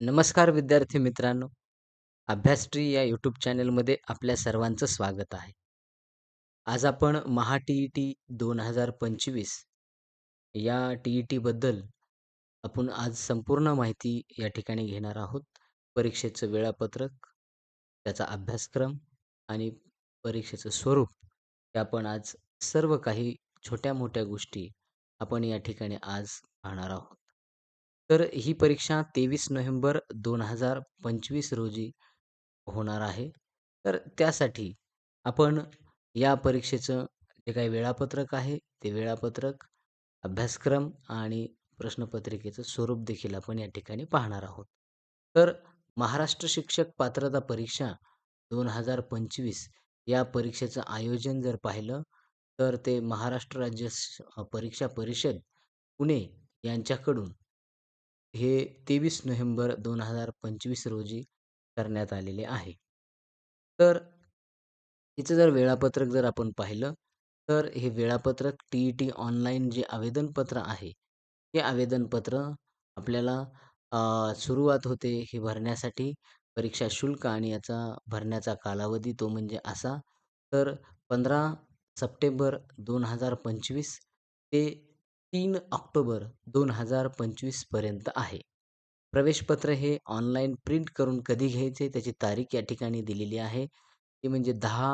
नमस्कार विद्यार्थी मित्रांनो. अभ्यासट्री या यूट्यूब चॅनेलमध्ये आपल्या सर्वांचं स्वागत आहे. आज आपण महा टी ई टी दोन हजार पंचवीस या टी ई टीबद्दल आपण आज संपूर्ण माहिती या ठिकाणी घेणार आहोत. परीक्षेचं वेळापत्रक त्याचा अभ्यासक्रम आणि परीक्षेचं स्वरूप हे आपण आज सर्व काही छोट्या मोठ्या गोष्टी आपण या ठिकाणी आज पाहणार आहोत. तर ही परीक्षा तेवीस नोव्हेंबर दोन हजार पंचवीस रोजी होणार आहे. तर त्यासाठी आपण या परीक्षेचं जे काही वेळापत्रक आहे ते वेळापत्रक अभ्यासक्रम आणि प्रश्नपत्रिकेचं स्वरूप देखील आपण या ठिकाणी पाहणार आहोत. तर महाराष्ट्र शिक्षक पात्रता परीक्षा दोन हजार पंचवीस या परीक्षेचं आयोजन जर पाहिलं तर ते महाराष्ट्र राज्य परीक्षा परिषद पुणे यांच्याकडून हे तेवीस नोव्हेंबर दोन हजार पंचवीस रोजी करण्यात आलेले आहे. तर हिचं जर वेळापत्रक जर आपण पाहिलं तर हे वेळापत्रक टी ई टी ऑनलाईन जे आवेदनपत्र आहे हे आवेदनपत्र आपल्याला सुरुवात होते हे भरण्यासाठी. परीक्षा शुल्क आणि याचा भरण्याचा कालावधी तो म्हणजे असा. तर पंधरा सप्टेंबर दोन हजार पंचवीस ते तीन ऑक्टोबर दोन हजार पंचवीसपर्यंत आहे. प्रवेशपत्र हे ऑनलाईन प्रिंट करून कधी घ्यायचे त्याची तारीख या ठिकाणी दिलेली आहे. ती म्हणजे दहा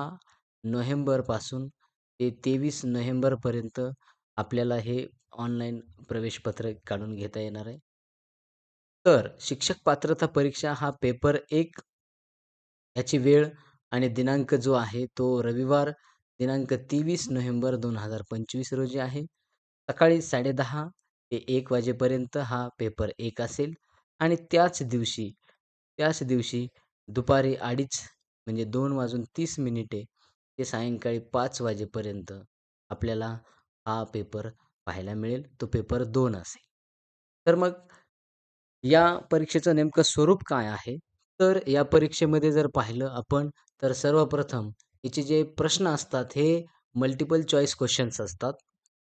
नोव्हेंबरपासून ते तेवीस नोव्हेंबरपर्यंत आपल्याला हे ऑनलाईन प्रवेशपत्र काढून घेता येणार आहे. तर शिक्षक पात्रता परीक्षा हा पेपर एक याची वेळ आणि दिनांक जो आहे तो रविवार दिनांक तेवीस नोव्हेंबर दोन हजार पंचवीस रोजी आहे. सकाळी साडेदहा ते एक वाजेपर्यंत हा पेपर एक असेल आणि त्याच दिवशी त्याच दिवशी दुपारी अडीच म्हणजे दोन वाजून तीस मिनिटे ते सायंकाळी पाच वाजेपर्यंत आपल्याला हा पेपर पाहायला मिळेल. तो पेपर दोन असेल. तर मग या परीक्षेचं नेमकं स्वरूप काय आहे? तर या परीक्षेमध्ये जर पाहिलं आपण तर सर्वप्रथम याचे जे प्रश्न असतात हे मल्टिपल चॉईस क्वेश्चन्स असतात.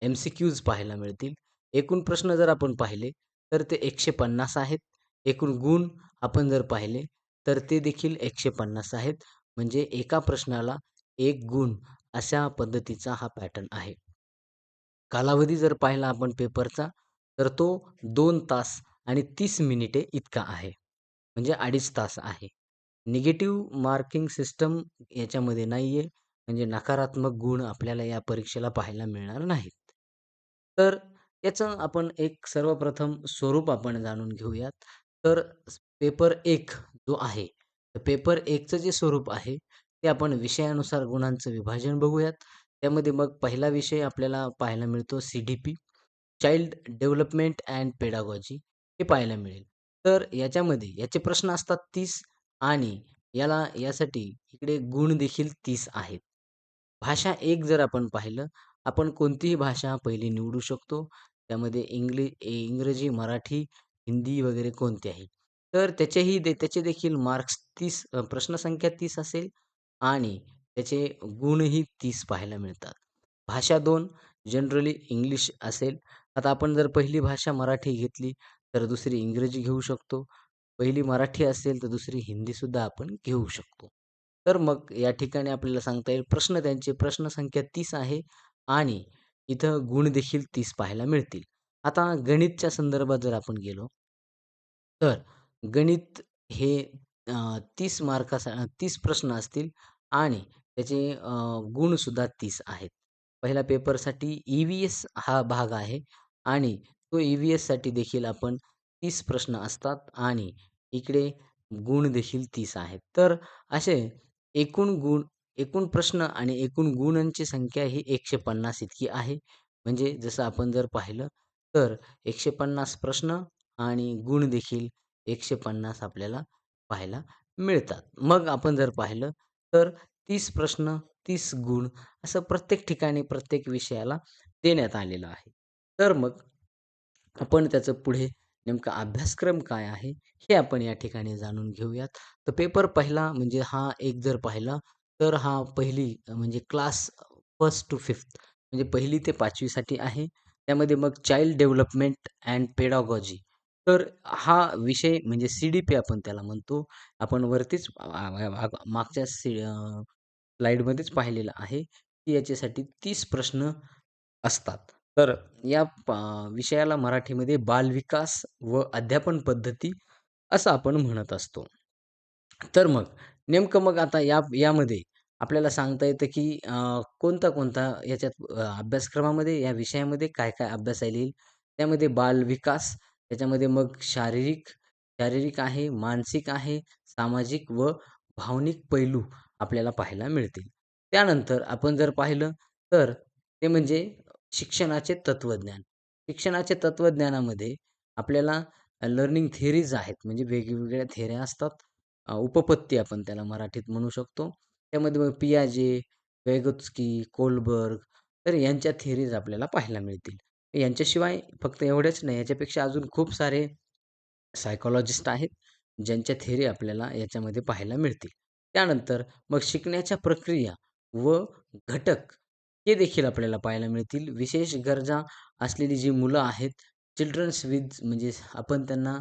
एम सी क्यूज पाहायला मिळतील. एकूण प्रश्न जर आपण पाहिले तर ते एकशे पन्नास आहेत. एकूण गुण आपण जर पाहिले तर ते देखील एकशे पन्नास आहेत. म्हणजे एका प्रश्नाला एक गुण अशा पद्धतीचा हा पॅटर्न आहे. कालावधी जर पाहिला आपण पेपरचा तर तो दोन तास आणि तीस मिनिटे इतका आहे. म्हणजे अडीच तास आहे. निगेटिव्ह मार्किंग सिस्टम याच्यामध्ये नाही आहे म्हणजे नकारात्मक गुण आपल्याला या परीक्षेला पाहायला मिळणार नाहीत. तर याचं आपण एक सर्वप्रथम स्वरूप आपण जाणून घेऊयात. तर पेपर एक जो आहे पेपर एकचं जे स्वरूप आहे ते आपण विषयानुसार गुणांचं विभाजन बघूयात. त्यामध्ये मग पहिला विषय आपल्याला पाहायला मिळतो C D P child development and pedagogy हे पाहायला मिळेल. तर याच्यामध्ये याचे प्रश्न असतात तीस आणि याला यासाठी इकडे गुण देखील तीस आहेत. भाषा एक जर आपण पाहिलं आपण कोणतीही भाषा पहिली निवडू शकतो. त्यामध्ये इंग्लि इंग्रजी मराठी हिंदी वगैरे कोणत्याही तर त्याचेही दे त्याचे देखील मार्क्स तीस प्रश्नसंख्या तीस असेल आणि त्याचे गुणही तीस पाहायला मिळतात. भाषा दोन जनरली इंग्लिश असेल. आता आपण जर पहिली भाषा मराठी घेतली तर दुसरी इंग्रजी घेऊ शकतो. पहिली मराठी असेल तर दुसरी हिंदीसुद्धा आपण घेऊ शकतो. तर मग या ठिकाणी आपल्याला सांगता येईल प्रश्न त्यांचे प्रश्नसंख्या तीस आहे. आणि इथं गुण देखील तीस पाहायला मिळतील. आता गणितच्या संदर्भात जर आपण गेलो तर गणित हे तीस मार्कासा तीस प्रश्न असतील आणि त्याचे गुणसुद्धा तीस आहेत. पहिल्या पेपरसाठी ई व्ही एस हा भाग आहे आणि तो ई व्ही एससाठी देखील आपण तीस प्रश्न असतात आणि इकडे गुण देखील तीस आहेत. तर असे एकूण गुण एकूण प्रश्न आणि एकूण गुणांची संख्या ही एकशे पन्नास इतकी आहे. म्हणजे जसं आपण जर पाहिलं तर एकशे पन्नास प्रश्न आणि गुण देखील एकशे पन्नास आपल्याला पाहायला मिळतात. मग आपण जर पाहिलं तर तीस प्रश्न तीस गुण असं प्रत्येक ठिकाणी प्रत्येक विषयाला देण्यात आलेलं आहे. तर मग आपण त्याचं पुढे नेमका अभ्यासक्रम काय आहे हे आपण या ठिकाणी जाणून घेऊयात. तर पेपर पहिला म्हणजे हा एक जर पाहिला तर हा पहिली म्हणजे क्लास फर्स्ट टू फिफ्थ म्हणजे पहिली ते पाचवीसाठी आहे त्यामध्ये मग चाइल्ड डेव्हलपमेंट अँड पेडॉगॉजी तर हा विषय म्हणजे सी-डी-पी आपण त्याला म्हणतो. आपण वरतीच मागच्या सी स्लाईडमध्येच पाहिलेलं आहे, की याच्यासाठी तीस प्रश्न असतात. तर या विषयाला मराठीमध्ये बालविकास व अध्यापन पद्धती असं आपण म्हणत असतो. तर मग नेमकं मग आता या यामध्ये आपल्याला सांगता येतं, की कोणता-कोणता याच्यात अभ्यासक्रमामध्ये या विषयामध्ये काय-काय अभ्यासायला येईल. त्यामध्ये बालविकास, त्याच्यामध्ये मग शारीरिक शारीरिक आहे, मानसिक आहे, सामाजिक व भावनिक पैलू आपल्याला पाहायला मिळतील. त्यानंतर आपण जर पाहिलं तर ते म्हणजे शिक्षणाचे तत्वज्ञान. शिक्षणाचे तत्वज्ञानामध्ये आपल्याला लर्निंग थिअरीज आहेत म्हणजे वेगवेगळ्या थेऱ्या असतात. उपपत्ती आपण त्याला मराठीत म्हणू शकतो. त्यामध्ये मग पियाजे, वेगोत्स्की, कोलबर्ग तर यांच्या थेरीज आपल्याला पाहायला मिळतील. यांच्याशिवाय फक्त एवढेच नाही याच्यापेक्षा अजून खूप सारे सायकॉलॉजिस्ट आहेत, ज्यांच्या थेरी आपल्याला याच्यामध्ये पाहायला मिळतील. त्यानंतर मग शिकण्याच्या प्रक्रिया व घटक हे देखील आपल्याला पाहायला मिळतील. विशेष गरजा असलेली जी मुलं आहेत, चिल्ड्रन्स विथ म्हणजे आपण त्यांना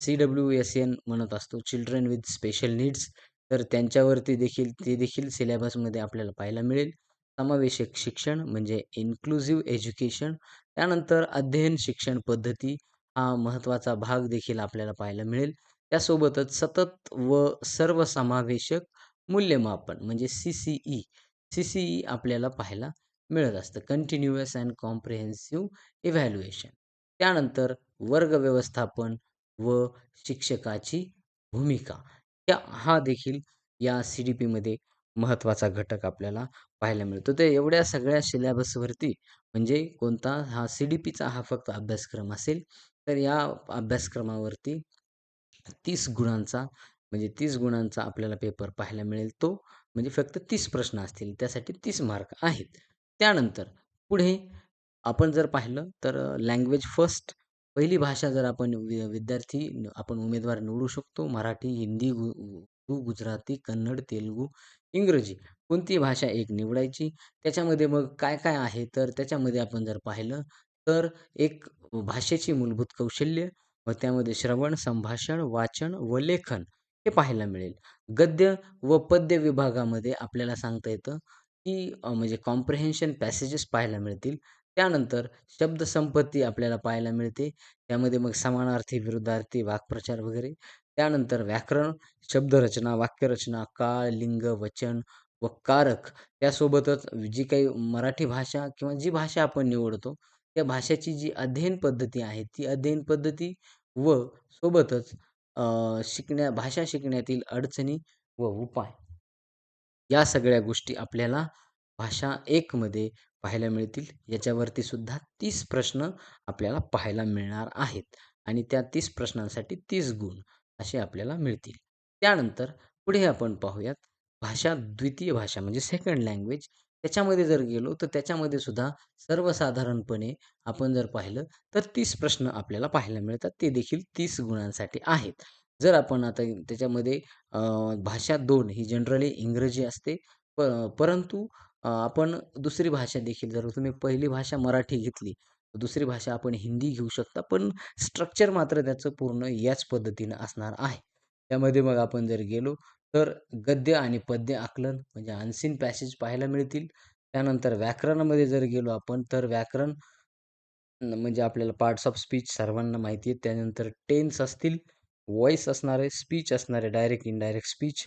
सी-डब्ल्यू-एस-एन म्हणत असतो, चिल्ड्रन विथ स्पेशल नीड्स. तर त्यांच्यावरती देखील ते देखील सिलेबसमध्ये आपल्याला पाहायला मिळेल. समावेशक शिक्षण म्हणजे इन्क्लुझिव्ह एज्युकेशन. त्यानंतर अध्ययन शिक्षण पद्धती हा महत्त्वाचा भाग देखील आपल्याला पाहायला मिळेल. त्यासोबतच सतत व सर्वसमावेशक मूल्यमापन म्हणजे सी-सी-ई. सी-सी-ई आपल्याला पाहायला मिळत असतं. Continuous and comprehensive evaluation. त्यानंतर वर्ग व्यवस्थापन व शिक्षकाची भूमिका. या हा देखील या सी-डी-पीमध्ये महत्त्वाचा घटक आपल्याला पाहायला मिळतो. तर एवढ्या सगळ्या सिलेबसवरती म्हणजे कोणता हा सी-डी-पीचा हा फक्त अभ्यासक्रम असेल, तर या अभ्यासक्रमावरती तीस गुणांचा म्हणजे तीस गुणांचा आपल्याला पेपर पाहायला मिळेल. तो म्हणजे फक्त तीस प्रश्न असतील. त्यासाठी तीस मार्क आहेत. त्यानंतर पुढे आपण जर पाहिलं तर लँग्वेज फर्स्ट पहिली भाषा जर आपण वि विद्यार्थी आपण उमेदवार निवडू शकतो. मराठी, हिंदी, उर्दू, गुजराती, कन्नड, तेलुगू, इंग्रजी कोणती भाषा एक निवडायची. त्याच्यामध्ये मग काय-काय आहे तर त्याच्यामध्ये आपण जर पाहिलं तर एक भाषेची मूलभूत कौशल्य व त्यामध्ये श्रवण, संभाषण, वाचन व लेखन हे पाहायला मिळेल. गद्य व पद्य विभागामध्ये आपल्याला सांगता येतं, की म्हणजे कॉम्प्रिहेन्शन पॅसेजेस पाहायला मिळतील. त्यानंतर शब्दसंपत्ती आपल्याला पाहायला मिळते. त्यामध्ये मग समानार्थी, विरुद्धार्थी, वाक्प्रचार वगैरे. त्यानंतर व्याकरण, शब्दरचना, वाक्यरचना, काळ, लिंग, वचन व कारक त्यासोबतच जी काही मराठी भाषा किंवा जी भाषा आपण निवडतो, त्या भाषेची जी अध्ययन पद्धती आहे, ती अध्ययन पद्धती व सोबतच शिकण्या भाषा शिकण्यातील अडचणी व उपाय. या सगळ्या गोष्टी आपल्याला भाषा 1 मध्ये पाहायला मिळतील. याच्यावरती सुद्धा तीस प्रश्न आपल्याला पाहायला मिळणार आहेत आणि त्या तीस प्रश्नांसाठी तीस गुण असे आपल्याला मिळतील. त्यानंतर पुढे आपण पाहूयात भाषा द्वितीय भाषा म्हणजे सेकंड लँग्वेज त्याच्यामध्ये जर गेलो तर त्याच्यामध्ये सुद्धा सर्वसाधारणपणे आपण जर पाहिलं तर तीस प्रश्न आपल्याला पाहायला मिळतात. ते देखील तीस गुणांसाठी आहेत. जर आपण आता त्याच्यामध्ये भाषा दोन ही जनरली इंग्रजी असते. प परंतु आपण दुसरी भाषा देखील जर तुम्ही पहिली भाषा मराठी घेतली, दुसरी भाषा आपण हिंदी घेऊ शकता. पण स्ट्रक्चर मात्र त्याचं पूर्ण याच पद्धतीनं असणार आहे. त्यामध्ये मग आपण जर गेलो तर गद्य आणि पद्य आकलन म्हणजे अनसीन पॅसेज पाहायला मिळतील. त्यानंतर व्याकरणामध्ये जर गेलो आपण तर व्याकरण म्हणजे आपल्याला पार्ट्स ऑफ स्पीच सर्वांना माहिती आहे. त्यानंतर टेन्स असतील, वॉईस असणारे, स्पीच असणारे, डायरेक्ट, इनडायरेक्ट स्पीच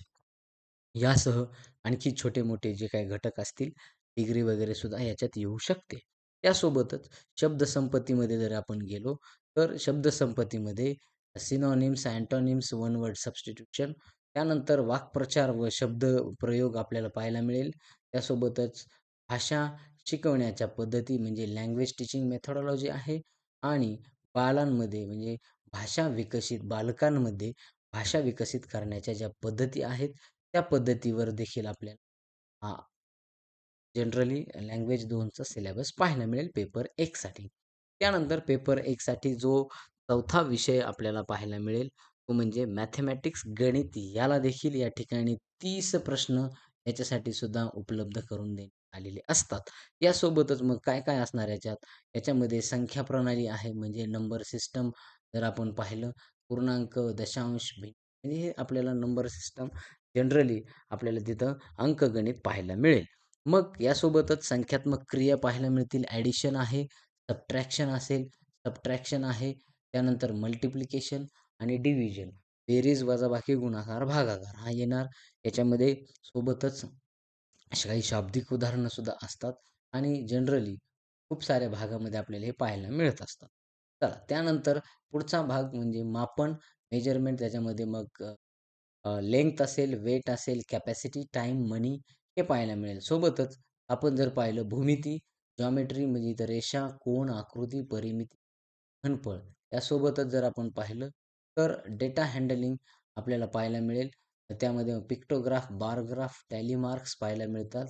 यासह आणखी छोटे-मोठे जे काही घटक असतील, डिग्री वगैरे सुद्धा याच्यात येऊ शकते. त्यासोबतच शब्दसंपत्तीमध्ये जर आपण गेलो तर शब्दसंपत्तीमध्ये synonyms, antonyms one word substitution त्यानंतर वाक्प्रचार व शब्द प्रयोग आपल्याला पाहायला मिळेल. त्यासोबतच भाषा शिकवण्याच्या पद्धती म्हणजे लँग्वेज टीचिंग मेथोडॉलॉजी आहे आणि बालांमध्ये म्हणजे भाषा विकसित बालकांमध्ये भाषा विकसित करण्याच्या ज्या पद्धती आहेत, त्या पद्धतीवर देखील आपल्याला हा जनरली लँग्वेज दोनचा सिलेबस पाहायला मिळेल पेपर 1 साठी. त्यानंतर पेपर 1 साठी जो चौथा विषय आपल्याला पाहायला मिळेल, तो म्हणजे मॅथेमॅटिक्स गणित. याला देखील या ठिकाणी तीस प्रश्न याच्यासाठी सुद्धा उपलब्ध करून देण्यात आलेले असतात. यासोबतच मग काय-काय असणार याच्यात? याच्यामध्ये संख्या प्रणाली आहे म्हणजे नंबर सिस्टम, जर आपण पाहिलं पूर्णांक, दशांश, म्हणजे हे आपल्याला नंबर सिस्टम जनरली आपल्याला तिथं अंकगणित पाहायला मिळेल. मग यासोबतच संख्यात्मक क्रिया पाहायला मिळतील. ॲडिशन आहे, सबट्रॅक्शन असेल, सबट्रॅक्शन आहे, त्यानंतर मल्टिप्लिकेशन आणि डिव्हिजन, बेरीज, वजाबाकी, गुणाकार, भागाकार हा येणार. याच्यामध्ये सोबतच अशी काही शाब्दिक उदाहरणं सुद्धा असतात आणि जनरली खूप साऱ्या भागामध्ये आपल्याला हे पाहायला मिळत असतात. चला त्यानंतर पुढचा भाग म्हणजे मापन, मेजरमेंट त्याच्यामध्ये मग लेंथ असेल, वेट असेल, कॅपॅसिटी, टाईम, मनी हे पाहायला मिळेल. सोबतच आपण जर पाहिलं भूमिती, जॉमेट्री म्हणजे इथं रेषा, कोण आकृती, परिमिती, घनफळ यासोबतच जर आपण पाहिलं तर डेटा हँडलिंग आपल्याला पाहायला मिळेल. त्यामध्ये पिक्टोग्राफ, बारग्राफ, टॅली मार्क्स पाहायला मिळतात.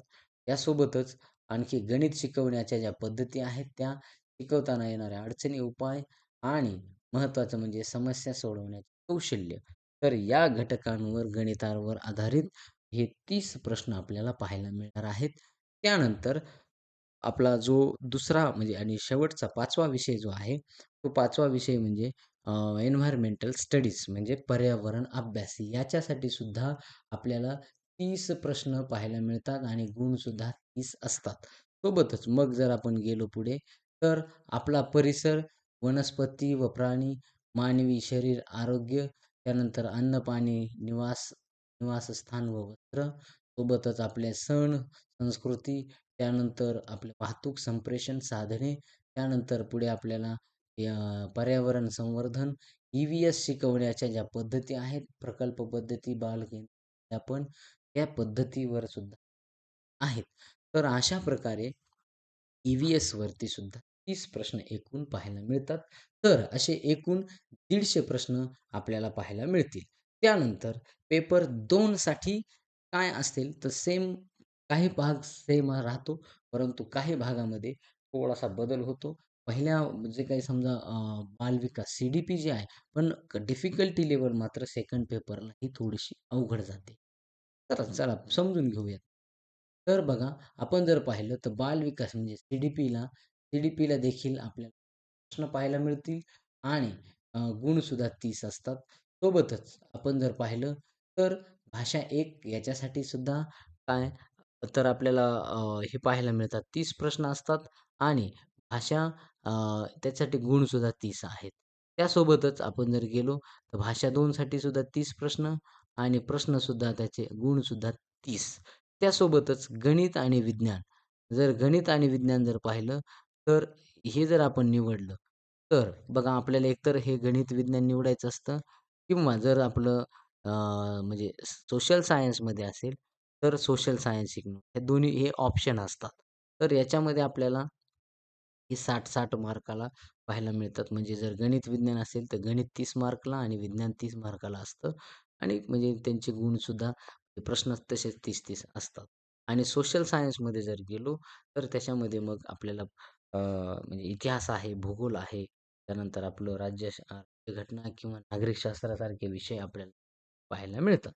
यासोबतच आणखी गणित शिकवण्याच्या ज्या पद्धती आहेत त्या शिकवताना येणाऱ्या अडचणी, उपाय आणि महत्त्वाचं म्हणजे समस्या सोडवण्याचे कौशल्य. तर या घटकांवर गणितावर आधारित हे तीस प्रश्न आपल्याला पाहायला मिळणार आहेत. त्यानंतर आपला जो दुसरा म्हणजे आणि शेवटचा पाचवा विषय जो आहे, तो पाचवा विषय म्हणजे एन्व्हायरमेंटल स्टडीज म्हणजे पर्यावरण अभ्यास. याच्यासाठी सुद्धा आपल्याला तीस प्रश्न पाहायला मिळतात आणि गुणसुद्धा तीस असतात. सोबतच मग जर आपण गेलो पुढे, तर आपला परिसर, वनस्पती व प्राणी, मानवी शरीर, आरोग्य, त्यानंतर अन्न, पाणी, निवास निवासस्थान व वस्त्र, सोबतच आपले सण, संस्कृती, त्यानंतर आपले वाहतूक, संप्रेषण साधने, त्यानंतर पुढे आपल्याला पर्यावरण संवर्धन, ई-व्ही-एस शिकवण्याच्या ज्या पद्धती आहेत, प्रकल्प पद्धती, बालकेंद्र आपण या पद्धतीवर सुद्धा आहेत. तर अशा प्रकारे ई-व्ही-एसवरती सुद्धा तीस प्रश्न एकूण पाहायला मिळतात. तर असे एकूण दीडशे प्रश्न आपल्याला पाहायला मिळतील. त्यानंतर पेपर 2 साठी काय असतील तर सेम काही भाग सेम राहतो, परंतु काही भागामध्ये थोडासा बदल होतो. पहिल्या जे काही समजा बालविकास सी-डी-पी जे आहे, पण डिफिकल्टी लेवल मात्र सेकंड पेपरला ही थोडीशी अवघड जाते. तर चला समजून घेऊयात. तर बघा आपण जर पाहिलं तर बालविकास म्हणजे सी-डी-पीला सी-डी-पीला देखील आपल्याला प्रश्न पाहायला मिळतील आणि गुणसुद्धा तीस असतात. सोबतच आपण जर पाहिलं तर भाषा एक याच्यासाठी सुद्धा काय तर आपल्याला हे पाहायला मिळतात तीस प्रश्न असतात आणि भाषा त्याच्यासाठी गुणसुद्धा तीस आहेत. त्यासोबतच आपण जर गेलो तर भाषा 2 साठी सुद्धा तीस प्रश्न आणि प्रश्नसुद्धा त्याचे गुणसुद्धा तीस त्यासोबतच गणित आणि विज्ञान. जर गणित आणि विज्ञान जर पाहिलं तर हे जर आपण निवडलं तर बघा आपल्याला एकतर हे गणित विज्ञान निवडायचं असतं किंवा जर आपलं म्हणजे सोशल सायन्समध्ये असेल तर सोशल सायन्स शिकणं. हे दोन्ही हे ऑप्शन असतात. तर याच्यामध्ये आपल्याला हे साठ साठ मार्काला पाहायला मिळतात. म्हणजे जर गणित विज्ञान असेल तर गणित तीस मार्कला आणि विज्ञान तीस मार्काला असतं आणि म्हणजे त्यांचे गुणसुद्धा प्रश्न तसेच तीस तीस असतात. आणि सोशल सायन्समध्ये जर गेलो तर त्याच्यामध्ये मग आपल्याला म्हणजे इतिहास आहे, भूगोल आहे, त्यानंतर आपलं राज्य घटना किंवा नागरिक शास्त्रासारखे विषय आपल्याला पाहायला मिळतात.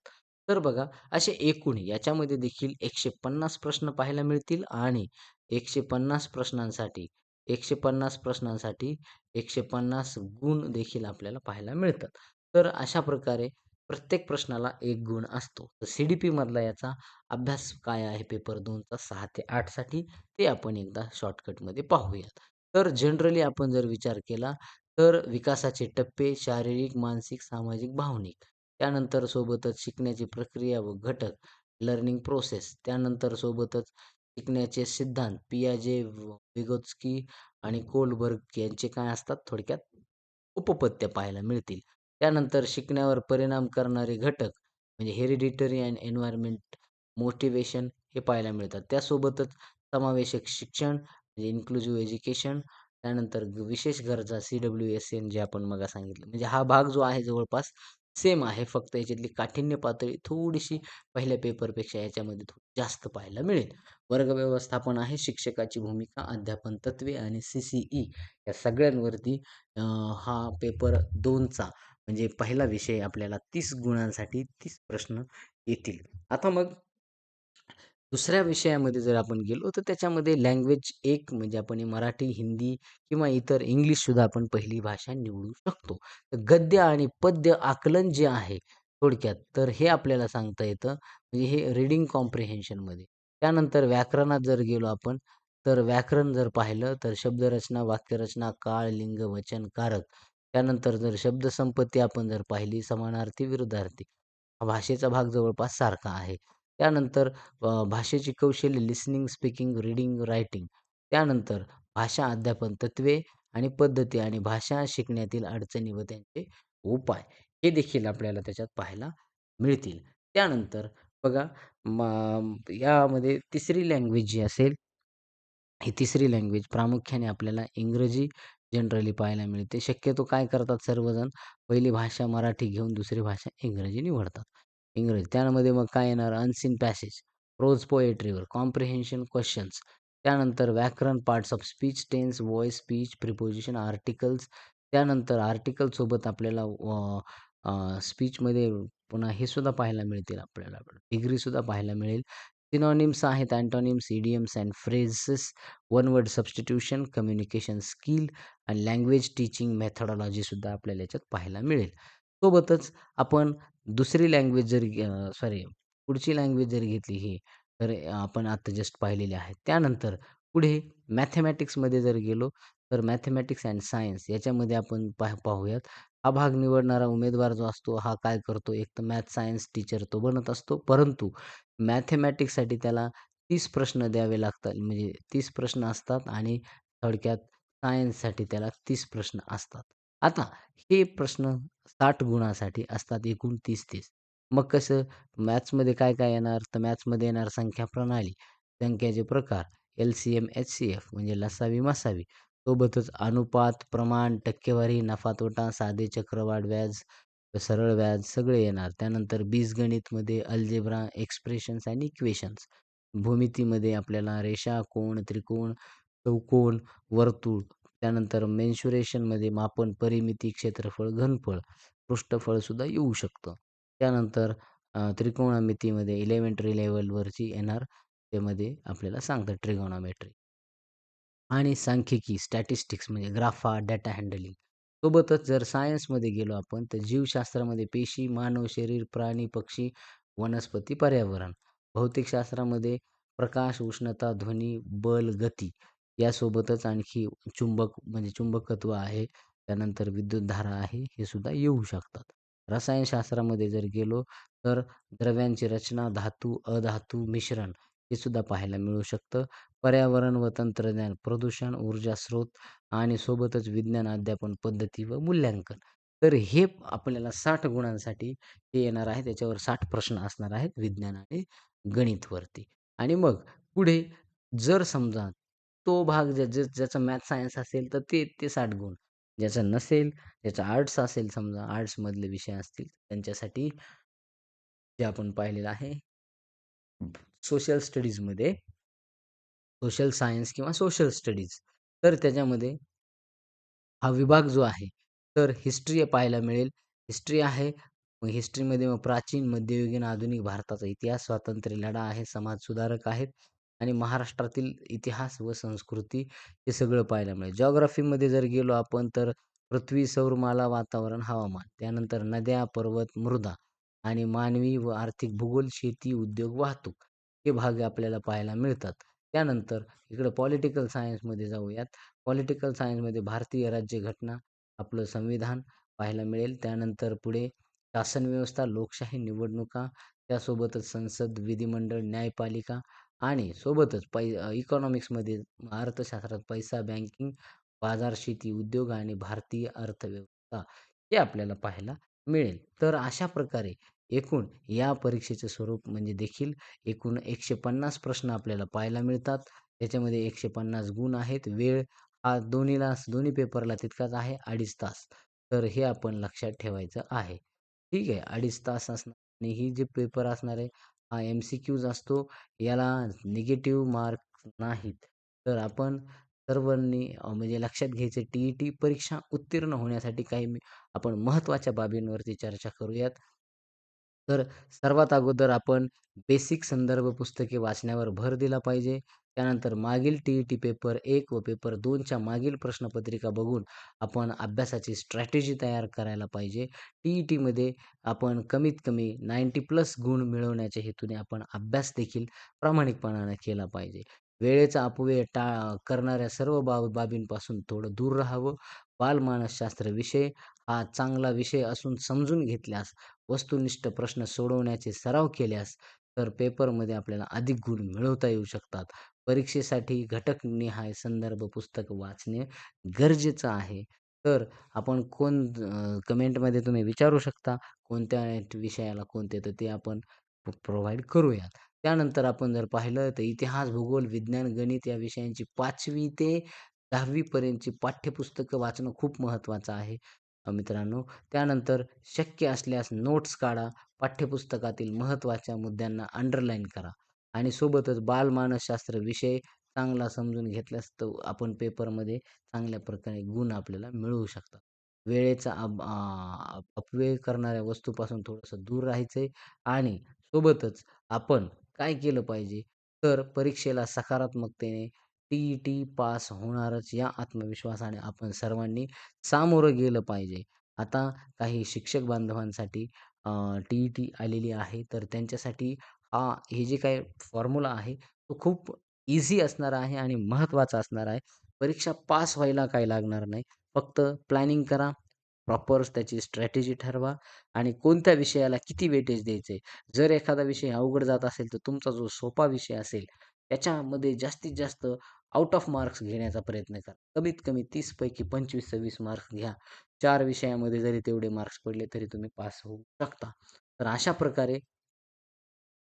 तर बघा असे एकूण याच्यामध्ये देखील 150 प्रश्न पाहायला मिळतील आणि 150 प्रश्नांसाठी 150 प्रश्नांसाठी 150 गुण देखील आपल्याला पाहायला मिळतात. तर अशा प्रकारे प्रत्येक प्रश्नाला एक गुण असतो. तर सी-डी-पी मधला याचा अभ्यास काय आहे पेपर 2चा 6 ते 8 साठी ते आपण एकदा शॉर्टकटमध्ये पाहूयात. तर जनरली आपण जर विचार केला तर विकासाचे टप्पे शारीरिक, मानसिक, सामाजिक, भावनिक त्यानंतर सोबतच शिकण्याची प्रक्रिया व घटक लर्निंग प्रोसेस त्यानंतर सोबतच शिकण्याचे सिद्धांत पियाजे, विगोत्स्की आणि कोलबर्ग यांचे काय असतात थोडक्यात उपपत्य पाहायला मिळतील. त्यानंतर शिकण्यावर परिणाम करणारे घटक म्हणजे हेरिडिटरी अँड एन्व्हायरमेंट मोटिवेशन हे पाहायला मिळतात. त्यासोबतच समावेशक शिक्षण म्हणजे इन्क्लुझिव्ह एज्युकेशन त्यानंतर विशेष गरजा सी-डब्ल्यू-एस-एन जे आपण मग सांगितलं. म्हणजे हा भाग जो आहे जवळपास सेम आहे. फक्त याच्यातली काठिण्य पातळी थोडीशी पहिल्या पेपरपेक्षा याच्यामध्ये थोडी जास्त पाहायला मिळेल. वर्ग व्यवस्थापन आहे, शिक्षकाची भूमिका, अध्यापन तत्त्वे आणि सी-सी-ई या सगळ्यांवरती हा पेपर दोनचा म्हणजे पहिला विषय आपल्याला तीस गुणांसाठी तीस प्रश्न येतील. आता मग दुसऱ्या विषयामध्ये जर आपण गेलो, तर त्याच्यामध्ये लँग्वेज एक म्हणजे आपण मराठी, हिंदी किंवा इतर इंग्लिशसुद्धा आपण पहिली भाषा निवडू शकतो. तर गद्य आणि पद्य आकलन जे आहे थोडक्यात, तर हे आपल्याला सांगता येतं. म्हणजे हे रीडिंग कॉम्प्रिहेन्शनमध्ये. त्यानंतर व्याकरणात जर गेलो आपण, तर व्याकरण जर पाहिलं, तर शब्दरचना, वाक्यरचना, काळ, लिंग, वचन, कारक. त्यानंतर जर शब्दसंपत्ती आपण जर पाहिली, समानार्थी, विरुद्धार्थी. भाषेचा भाग जवळपास सारखा आहे. त्यानंतर भाषेची कौशल्य लिसनिंग, स्पीकिंग, रीडिंग, रायटिंग. त्यानंतर भाषा अध्यापन तत्त्वे आणि पद्धती आणि भाषा शिकण्यातील अडचणी व त्यांचे उपाय हे देखील आपल्याला त्याच्यात पाहायला मिळतील. त्यानंतर बघा यामध्ये तिसरी लँग्वेज जी असेल, ही तिसरी लँग्वेज प्रामुख्याने आपल्याला इंग्रजी जनरली पाहायला मिळते. शक्यतो काय करतात सर्वजण, पहिली भाषा मराठी घेऊन दुसरी भाषा इंग्रजी निवडतात. इंग्रजी त्यामध्ये मग काय येणार अनसीन पॅसेज, प्रोज पोएट्रीवर, कॉम्प्रिहेन्शन क्वेश्चन्स, त्यानंतर व्याकरण, parts of speech, tense, voice, speech, preposition, articles. त्यानंतर आर्टिकलसोबत आपल्याला स्पीचमध्ये पुन्हा हे सुद्धा पाहायला मिळतील आपल्याला डिग्रीसुद्धा पाहायला मिळेल. सिनॉनिम्स आहेत, antonyms, idioms and phrases, one word substitution, communication skill आणि लँग्वेज टीचिंग मेथडॉलॉजीसुद्धा आपल्याला याच्यात पाहायला मिळेल. सोबतच आपण दुसरी लँग्वेज जर सॉरी पुढची लँग्वेज जर घेतली ही, तर आपण आता जस्ट पाहिलेली आहे. त्यानंतर पुढे मॅथेमॅटिक्समध्ये जर गेलो, तर मॅथेमॅटिक्स अँड सायन्स याच्यामध्ये आपण पाह पाहूयात. हा भाग निवडणारा उमेदवार जो असतो, हा काय करतो, एक तर मॅथ सायन्स टीचर तो बनत असतो. परंतु मॅथेमॅटिक्ससाठी त्याला तीस प्रश्न द्यावे लागतात. म्हणजे तीस प्रश्न असतात आणि थोडक्यात सायन्ससाठी त्याला तीस प्रश्न असतात. आता हे प्रश्न साठ गुणासाठी असतात, एकूण तीस तीस मग कसं मॅथ्समध्ये काय-काय येणार, तर मॅथ्समध्ये येणार संख्या प्रणाली, संख्याचे प्रकार, एल-सी-एम, एच-सी-एफ म्हणजे लसावी-मसावी. सोबतच अनुपात, प्रमाण, टक्केवारी, नफा-तोटा, साधे चक्रवाढ व्याज, सरळ व्याज सगळे येणार. त्यानंतर बीजगणितमध्ये अल्जेब्रा, एक्सप्रेशन्स आणि इक्वेशन्स. भूमितीमध्ये आपल्याला रेषा, कोण त्रिकोण, चौकोन, वर्तुळ. त्यानंतर मेन्शुरेशनमध्ये मापन, परिमिती, क्षेत्रफळ, घनफळ, पृष्ठफळसुद्धा येऊ शकतं. त्यानंतर त्रिकोणामितीमध्ये इलेमेंटरी लेवलवरची येणार, त्यामध्ये आपल्याला सांगतात ट्रिगोनॉमेट्री. आणि सांख्यिकी, स्टॅटिस्टिक्स म्हणजे ग्राफा, डेटा हँडलिंग. सोबतच जर सायन्समध्ये गेलो आपण, तर जीवशास्त्रामध्ये पेशी, मानव शरीर, प्राणी, पक्षी, वनस्पती, पर्यावरण. भौतिकशास्त्रामध्ये प्रकाश, उष्णता, ध्वनी, बल, गती यासोबतच आणखी चुंबक म्हणजे चुंबकत्व आहे. त्यानंतर विद्युतधारा आहे, हे सुद्धा येऊ शकतात. रसायनशास्त्रामध्ये जर गेलो, तर द्रव्यांची रचना, धातू, अधातू, मिश्रण हे सुद्धा पाहायला मिळू शकतं. पर्यावरण व तंत्रज्ञान, प्रदूषण, ऊर्जा स्रोत आणि सोबतच विज्ञान अध्यापन पद्धती व मूल्यांकन. तर हे आपल्याला साठ गुणांसाठी हे येणार आहे. त्याच्यावर साठ प्रश्न असणार आहेत विज्ञान आणि गणितवरती. आणि मग पुढे जर समजा तो भाग ज्या ज्याचा मॅथ सायन्स असेल, तर ते ते साठ गुण. ज्याचा नसेल, ज्याचा आर्ट्स असेल समजा, आर्ट्समधले विषय असतील त्यांच्यासाठी जे आपण पाहिलेलं आहे सोशल स्टडीजमध्ये सोशल सायन्स किंवा सोशल स्टडीज. तर त्याच्यामध्ये हा विभाग जो आहे, तर हिस्ट्री पाहायला मिळेल. हिस्ट्री आहे. मग हिस्ट्रीमध्ये मग प्राचीन, मध्ययुगीन, आधुनिक भारताचा इतिहास, स्वातंत्र्य लढा आहे, समाज सुधारक आहेत आणि महाराष्ट्रातील इतिहास व संस्कृती हे सगळं पाहायला मिळेल. जॉग्राफीमध्ये जर गेलो आपण, तर पृथ्वी, सौरमाला, वातावरण, हवामान. त्यानंतर नद्या, पर्वत, मृदा आणि मानवी व आर्थिक भूगोल, शेती, उद्योग, वाहतूक हे भाग आपल्याला पाहायला मिळतात. त्यानंतर इकडं पॉलिटिकल सायन्समध्ये जाऊयात. पॉलिटिकल सायन्समध्ये भारतीय राज्यघटना, आपलं संविधान पाहायला मिळेल. त्यानंतर पुढे शासन व्यवस्था, लोकशाही, निवडणुका, त्यासोबतच संसद, विधिमंडळ, न्यायपालिका आणि सोबतच पै इकॉनॉमिक्समध्ये अर्थशास्त्रात पैसा, बँकिंग, बाजार, शेती, उद्योग आणि भारतीय अर्थव्यवस्था हे आपल्याला पाहायला मिळेल. तर अशा प्रकारे एकूण या परीक्षेचं स्वरूप म्हणजे देखील एकूण 150 प्रश्न आपल्याला पाहायला मिळतात. त्याच्यामध्ये 150 गुण आहेत. वेळ हा दोन्हीला दोन्ही पेपरला तितकाच आहे, 2.5 तास. तर हे आपण लक्षात ठेवायचं आहे. ठीक आहे. 2.5 तास असणार आणि ही जे पेपर असणार आहे, हा एम-सी-क्यूज असतो. याला निगेटिव्ह मार्क नाहीत. तर आपण सर्वांनी म्हणजे लक्षात घ्यायचं टी-ई-टी परीक्षा उत्तीर्ण होण्यासाठी काही आपण महत्त्वाच्या बाबींवरती चर्चा करूयात. तर सर्वात अगोदर आपण बेसिक संदर्भ पुस्तके वाचण्यावर भर दिला पाहिजे. त्यानंतर मागील टी-ई-टी पेपर एक व पेपर दोनच्या मागील प्रश्नपत्रिका बघून आपण अभ्यासाची स्ट्रॅटेजी तयार करायला पाहिजे. टी-ई-टीमध्ये आपण कमीत कमी 90 प्लस गुण मिळवण्याच्या हेतूने आपण अभ्यास देखील प्रामाणिकपणाने केला पाहिजे. वेळेचा अपव्यय टाळ करणाऱ्या सर्व बाब बाबींपासून थोडं दूर राहावं. बालमानसशास्त्र विषय हा चांगला विषय असून समजून घेतल्यास, वस्तुनिष्ठ प्रश्न सोडवण्याचे सराव केल्यास, तर पेपरमध्ये आपल्याला अधिक गुण मिळवता येऊ शकतात. परीक्षेसाठी घटकनिहाय संदर्भ पुस्तक वाचणे गरजेचं आहे. तर आपण कोण कमेंटमध्ये तुम्ही विचारू शकता, कोणत्या विषयाला कोणते, तर ते आपण प्रोव्हाइड करूयात. त्यानंतर आपण जर पाहिलं तर इतिहास, भूगोल, विज्ञान, गणित या विषयांची पाचवी ते दहावीपर्यंतची पाठ्यपुस्तकं वाचणं खूप महत्त्वाचं आहे मित्रांनो. त्यानंतर शक्य असल्यास नोट्स काढा. पाठ्यपुस्तकातील महत्त्वाच्या मुद्द्यांना अंडरलाईन करा आणि सोबतच बालमानसशास्त्र विषय चांगला समजून घेतल्यास तर आपण पेपरमध्ये चांगल्या प्रकारे गुण आपल्याला मिळवू शकतात. वेळेचा अप अपव्यय करणाऱ्या वस्तूपासून थोडंसं दूर राहायचं आहे आणि सोबतच आपण काय केलं पाहिजे, तर परीक्षेला सकारात्मकतेने टी-ई-टी पास होणारच या आत्मविश्वासाने आपण सर्वांनी सामोरं गेलं पाहिजे. आता काही शिक्षक बांधवांसाठी टी-ई-टी आलेली आहे, तर त्यांच्यासाठी हा हे जे काही फॉर्म्युला आहे, तो खूप इझी असणार आहे आणि महत्त्वाचा असणार आहे. परीक्षा पास व्हायला काही लागणार नाही. फक्त प्लॅनिंग करा, प्रॉपर त्याची स्ट्रॅटेजी ठरवा आणि कोणत्या विषयाला किती वेटेज द्यायचे जर एखादा विषय अवघड जात असेल, तर तुमचा जो सोपा विषय असेल, त्याच्यामध्ये जास्तीत जास्त आउट ऑफ मार्क्स घेण्याचा प्रयत्न करा. कमीत कमी तीसपैकी पंचवीस सव्वीस मार्क्स घ्या. चार विषयामध्ये जरी तेवढे मार्क्स पडले, तरी तुम्ही पास होऊ शकता. तर अशा प्रकारे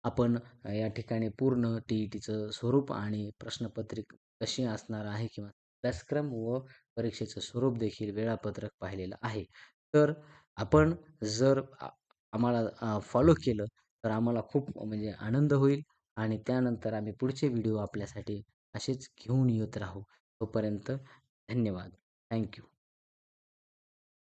आपण या ठिकाणी पूर्ण टी-ई-टीचं स्वरूप आणि प्रश्नपत्रिक कशी असणार आहे किंवा अभ्यासक्रम व परीक्षेचं स्वरूप देखील वेळापत्रक पाहिलेलं आहे. तर आपण जर आम्हाला फॉलो केलं, तर आम्हाला खूप म्हणजे आनंद होईल आणि त्यानंतर आम्ही पुढचे व्हिडिओ आपल्यासाठी असेच घेऊन येत राहू. तोपर्यंत धन्यवाद. थँक्यू